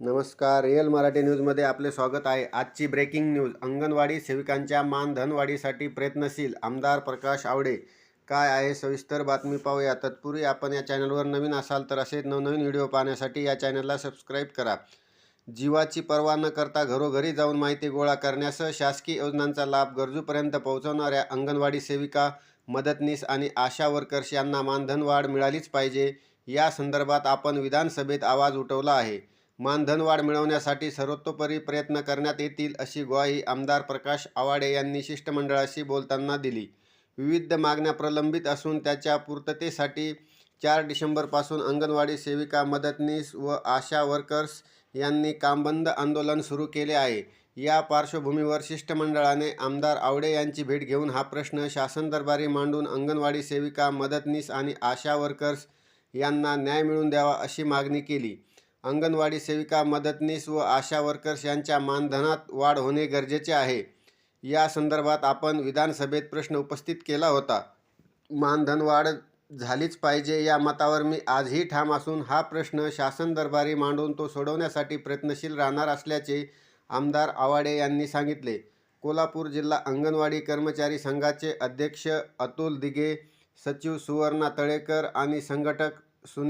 नमस्कार. रिअल मराठी न्यूजमध्ये आपले स्वागत आहे. आजची ब्रेकिंग न्यूज. अंगणवाडी सेविकांच्या मानधनवाढीसाठी प्रयत्नशील आमदार प्रकाश आवडे. काय आहे? सविस्तर बातमी पाहूया. तत्पूर्वी आपण या चॅनलवर नवीन असाल तर असे नवनवीन व्हिडिओ पाहण्यासाठी या चॅनलला सबस्क्राईब करा. जीवाची पर्वा न करता घरोघरी जाऊन माहिती गोळा करण्यासह शासकीय योजनांचा लाभ गरजूपर्यंत पोहोचवणाऱ्या अंगणवाडी सेविका मदतनीस आणि आशा वर्कर्स यांना मानधन वाढ मिळालीच पाहिजे. या संदर्भात आपण विधानसभेत आवाज उठवला आहे. मानधनवाढ मिळवण्यासाठी सर्वतोपरी प्रयत्न करण्यात येतील अशी ग्वाही आमदार प्रकाश आवाडे यांनी शिष्टमंडळाशी बोलताना दिली. विविध मागण्या प्रलंबित असून त्याच्या पूर्ततेसाठी चार डिसेंबरपासून अंगणवाडी सेविका मदतनीस व आशा वर्कर्स यांनी कामबंद आंदोलन सुरू केले आहे. या पार्श्वभूमीवर शिष्टमंडळाने आमदार आवडे यांची भेट घेऊन हा प्रश्न शासन दरबारी मांडून अंगणवाडी सेविका मदतनीस आणि आशा वर्कर्स यांना न्याय मिळवून द्यावा अशी मागणी केली. अंगणवाडी सेविका मदतनीस व आशा वर्कर्स यांच्या मानधनात वाढ होणे गरजेचे आहे. या संदर्भात आपण विधानसभेत प्रश्न उपस्थित केला होता. मानधन वाढ झालीच पाहिजे या मतावर मी आजही ठाम असून हा प्रश्न शासन दरबारी मांडून तो सोडवण्यासाठी प्रयत्नशील राहणार असल्याचे आमदार आवाडे यांनी सांगितले. कोल्हापूर जिल्हा अंगणवाडी कर्मचारी संघाचे अध्यक्ष अतुल दिघे सचिव सुवर्णा तळेकर आणि संघटक